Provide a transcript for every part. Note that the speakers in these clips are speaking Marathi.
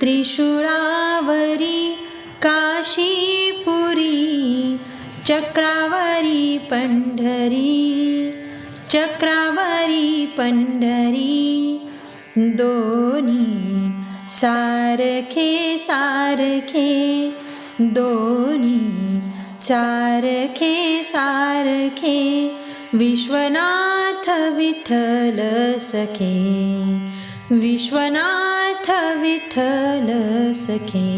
त्रिशूळावरी काशीपुरी चक्रावरी पंढरी चक्रावरी पंढरी. दोन्ही सारखे सारखे दोन्ही सारखे सारखे विश्वनाथ विठ्ठल सखे. विश्वनाथ विठ्ठल सखे.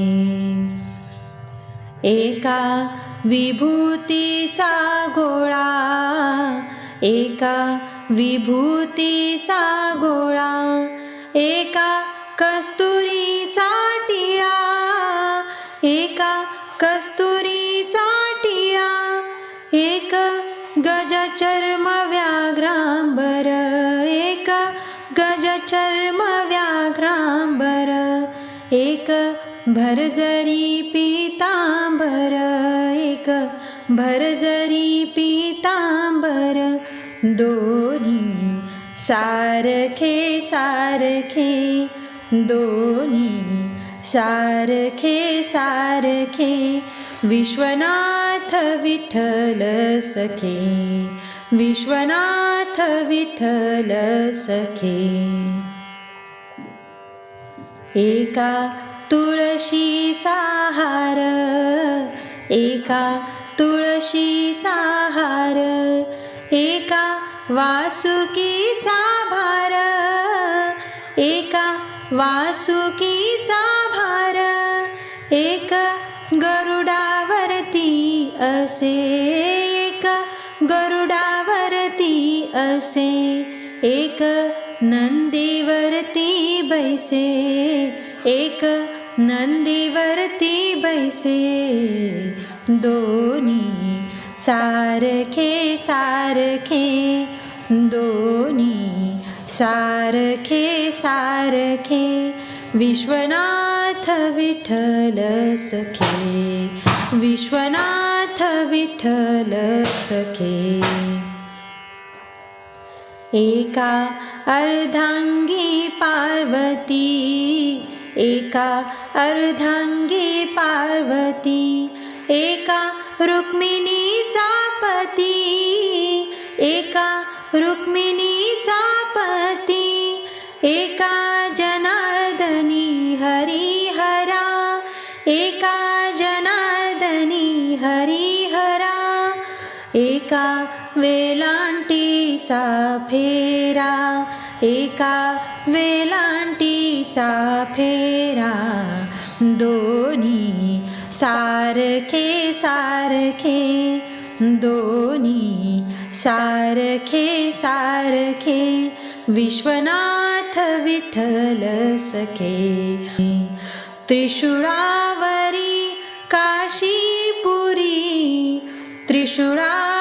एका विभूतीचा गोळा एका विभूतीचा गोळा एका कस्तुरीचा टिळा एका कस्तुरीचा टिळा एक गजचर्म एक भरजरी पीतांबर एक भरजरी पीतांबर दोन्ही सारखे सारखे दोन्ही सारखे सारखे विश्वनाथ विठ्ठल सखे विश्वनाथ विठ्ठल सखे. एका तुळशीचा हार एका तुळशीचा हार एका वासुकीचा भार एका वासुकीचा भार एक गरुडावरती असे एक गरुडावरती असे एक नंदीवरती बैसे एक नंदीवरती बैसे. दोन्ही सारखे सारखे दोन्ही सारखे सारखे. विश्वनाथ विठ्ठल सखे विश्वनाथ विठ्ठल सखे. एका अर्धांगी पार्वती एका अर्धांगी पार्वती एका रुक्मिणीचा पती एका रुक्मिणीचा पती एका वेलांटीचा फेरा एका वेलांटीचा फेरा. दोन्ही सारखे सारखे. दोन्ही सारखे सारखे. विश्वनाथ विठ्ठल सखे. त्रिशूळावरी काशीपुरी. त्रिशूळा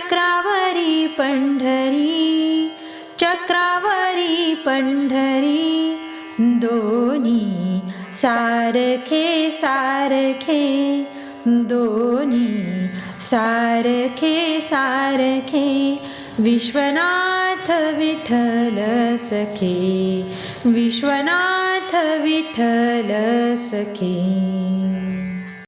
चक्रावरी पंढरी चक्रावरी पंढरी दोन्ही सारखे सारखे दोन्ही सारखे सारखे विश्वनाथ विठ्ठल सखे विश्वनाथ विठ्ठल सखे.